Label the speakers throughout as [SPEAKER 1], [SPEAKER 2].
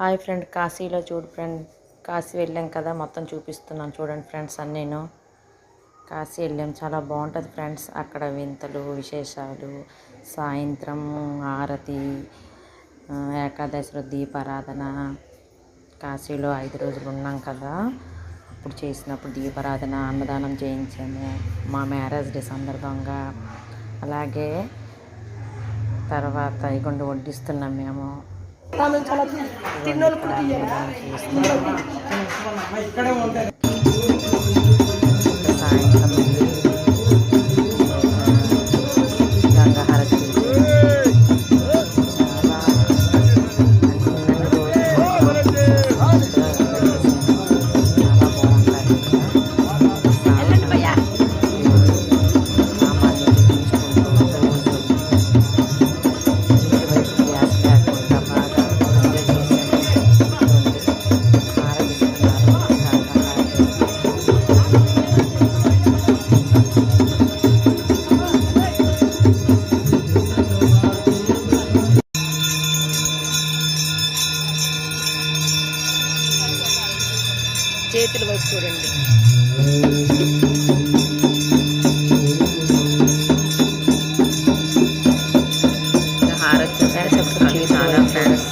[SPEAKER 1] Hi friend కాశీలో చూడు friend Kashi వెళ్ళాం కదా మొత్తం చూపిస్తున్నాను చూడండి ఫ్రెండ్స్ అన్నీ నేను. కాశీ వెళ్ళాం చాలా బాగుంటుంది ఫ్రెండ్స్. అక్కడ వింతలు విశేషాలు సాయంత్రం ఆరతి ఏకాదశిలో దీపారాధన. కాశీలో ఐదు రోజులు ఉన్నాం కదా అప్పుడు చేసినప్పుడు దీపారాధన అన్నదానం చేయించాము. మా మ్యారేజ్ డే సందర్భంగా. అలాగే తర్వాత ఇగొండి వడ్డిస్తున్నాం మేము. ఇగోండి ఇక్కడ అన్నదానం చేస్తున్నాము. సాయంత్రం చేతుల వైపు చూడండి. హారతి చూస్తే చాలా ఫ్రెండ్స్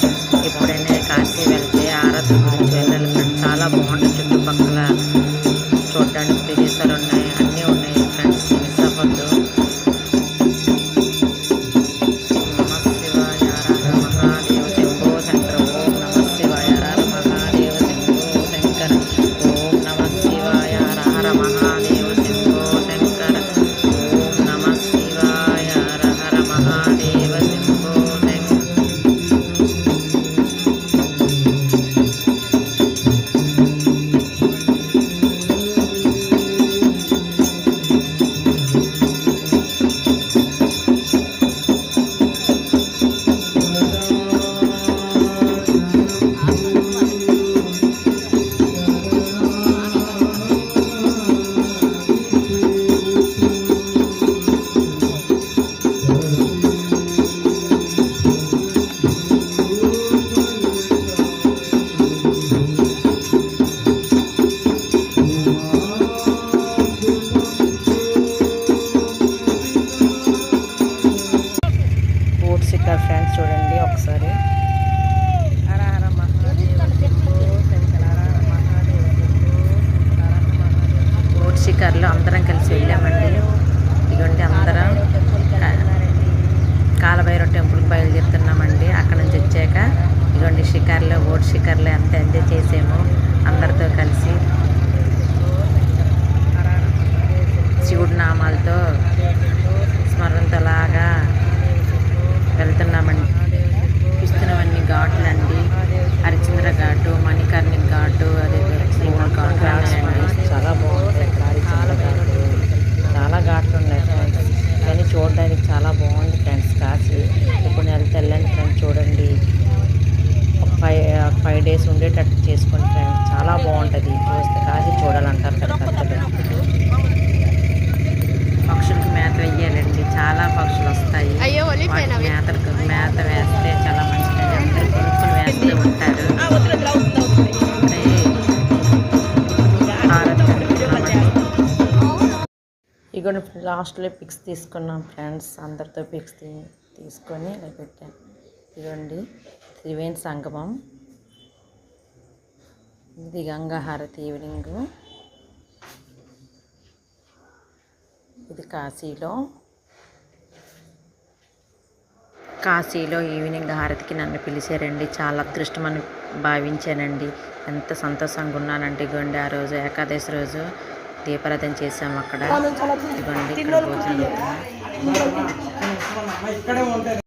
[SPEAKER 1] ఎప్పుడైనా కాశీ వెళ్తే ఆరతి గురించి వెళ్ళాలి. ఫ్రెండ్స్ చాలా బాగుంటుంది. శంకర హర హర మహాదేవ. బోట్ షికార్లో అందరం కలిసి వెళ్ళామండి. ఇదిగోండి అందరం. కాలభైరవ టెంపుల్కి బయలుదేరుతున్నామండి. అక్కడ నుంచి వచ్చాక ఇదిగోండి షికార్లో బోట్ షికార్లో ఎంత ఎంజాయ్ చేసాము అందరితో కలిసి. శివుడి నామాలతో స్మరణతలాగా వెళ్తున్నామండి. చూస్తున్నవన్నీ ఘాట్లండి హరిచంద్ర ఘాటు మణికర్ణిక్ ఘాటు అదే ఘాటు చాలా బాగుంటాయి ఇక్కడ హరిచంద్ర ఘాటు. చాలా ఘాట్లు ఉన్నాయి ఫ్రెండ్స్. కానీ చూడడానికి చాలా బాగుంది ఫ్రెండ్స్. కాశీ ఇప్పుడు వెళ్తే వెళ్ళండి ఫ్రెండ్స్ చూడండి. ఫైవ్ ఫైవ్ డేస్ ఉండేటట్టు చేసుకోండి ఫ్రెండ్స్. చాలా బాగుంటుంది. చూస్తే కాశీ చూడాలంటారు కదా పక్షులకి మేత వేయాలండి చాలా పక్షులు వస్తాయి.
[SPEAKER 2] అయ్యో,
[SPEAKER 1] మేత వేస్తే చాలా మంచిది అందరూ కొనుక్కొని వేస్తూ ఉంటారు. ఇగోండి లాస్ట్లో పిక్స్ తీసుకున్నాం ఫ్రెండ్స్. అందరితో పిక్స్ తీ తీసుకొని ఇలా పెట్టాను ఇదిగోండి త్రివేణి సంగమం. ఇది గంగా హారతి ఈవినింగ్ ఇది కాశీలో. కాశీలో ఈవినింగ్ హారతికి నన్ను పిలిచారండి. చాలా అదృష్టమని భావించానండి. ఎంత సంతోషంగా ఉన్నానండి ఇగోండి ఆ రోజు ఏకాదశి రోజు దీపారాధన చేసాము అక్కడ. ఇదిగోండి ఇక్కడ భోజనం